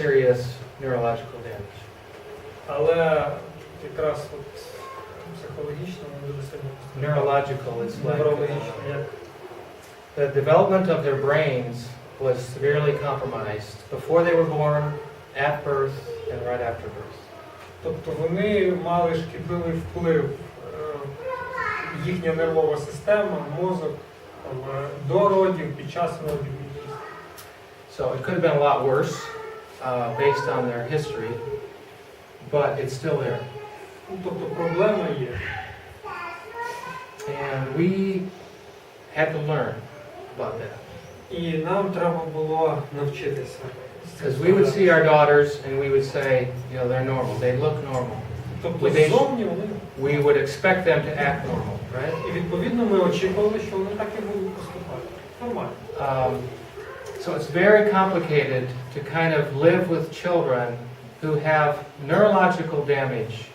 serious neurological damage. Але якраз от психологічно вони дуже сильно Neurological is like неврологічно, uh, як the development of their brains was severely compromised before they were born, at birth, and right after birth. Тобто вони мали шкідливий вплив, е, їхня нервова система, мозок там, е, до родів, під час родів. So it could have been a lot worse uh, based on their history, but it's still there. Ну, тобто проблема є. And we had to learn about that. І нам треба було навчитися. з цим Because we would справлятися. see our daughters and we would say, you know, they're normal, they look normal. Тобто Вони- ззовні вони. We would expect them to act normal, right? І відповідно ми очікували, що вони так і будуть поступати. Нормально. Um, so it's very complicated to kind of live with children who have neurological damage,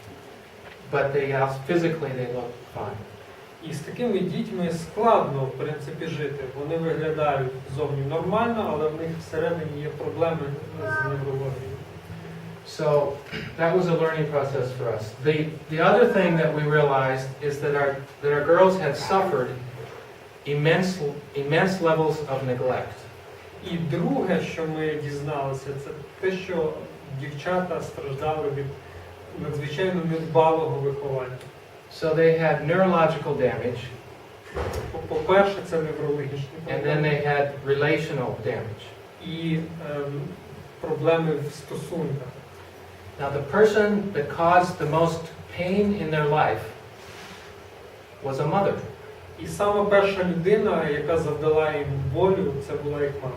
but they also, physically they look fine. І з такими дітьми складно в принципі жити. Вони виглядають зовні нормально, але в них всередині є проблеми з неврологією. So that was a learning process for us. The, the other thing that we realized is that our, that our girls had suffered immense, immense levels of neglect. І друге, що ми дізналися, це те, що дівчата страждали від надзвичайно недбалого виховання. So they had neurological damage, По- По-перше, це неврологічні and then they had relational damage. і ем, проблеми в стосунках. Now, the person that caused the most pain in their life was a mother. І саме перша людина, яка завдала їм болю, це була їх мама.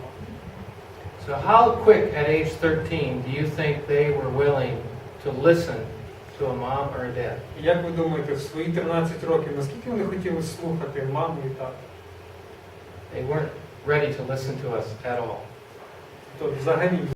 So, how quick at age 13 do you think they were willing to listen to a mom or a dad? Як ви думаєте, в свої 13 років, наскільки вони хотіли слухати маму і тата? They weren't ready to listen to us at all. То взагалі